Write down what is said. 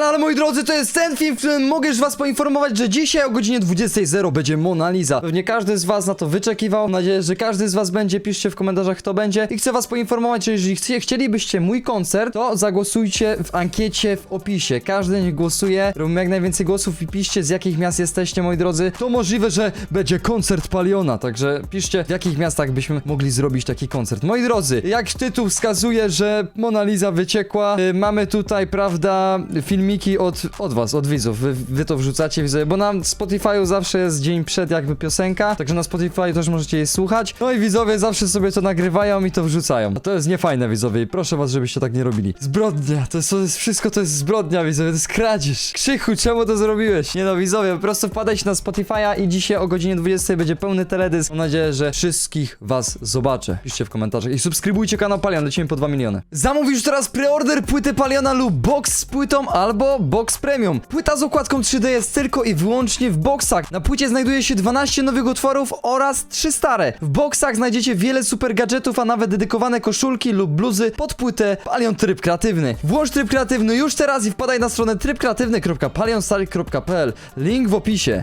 Ale, ale moi drodzy, to jest ten film, w którym mogę już was poinformować, że dzisiaj o godzinie 20.00 będzie Mona Lisa. Pewnie każdy z was na to wyczekiwał. Mam nadzieję, że każdy z was będzie. Piszcie w komentarzach, kto będzie. I chcę was poinformować, że jeżeli chcie, chcielibyście mój koncert, to zagłosujcie w ankiecie w opisie. Każdy niech głosuje. Robimy jak najwięcej głosów i piszcie, z jakich miast jesteście, moi drodzy. To możliwe, że będzie koncert Paliona. Także piszcie, w jakich miastach byśmy mogli zrobić taki koncert. Moi drodzy, jak tytuł wskazuje, że Mona Lisa wyciekła, y, mamy tutaj, prawda, filmiki od, od was, od widzów. Wy, wy to wrzucacie, widzowie, bo na Spotify'u zawsze jest dzień przed jakby piosenka, także na Spotify też możecie jej słuchać. No i widzowie zawsze sobie to nagrywają i to wrzucają. A to jest niefajne, widzowie, i proszę was, żebyście tak nie robili. Zbrodnia, to jest, to jest wszystko, to jest zbrodnia, widzowie, to jest kradzież. Krzychu, czemu to zrobiłeś? Nie no, widzowie, po prostu wpadajcie na Spotify'a i dzisiaj o godzinie 20 będzie pełny teledysk. Mam nadzieję, że wszystkich was zobaczę. Piszcie w komentarzach i subskrybujcie kanał Palion, lecimy po 2 miliony. Zamów już teraz preorder płyty Paliona lub box z płytą albo box premium. Płyta z okładką 3D jest tylko i wyłącznie w boxach. Na płycie znajduje się 12 nowych utworów oraz 3 stare. W boxach znajdziecie wiele super gadżetów, a nawet dedykowane koszulki lub bluzy pod płytę Palion Tryb Kreatywny. Włącz tryb kreatywny już teraz i wpadaj na stronę trybkreatywny.palionstar.pl. Link w opisie.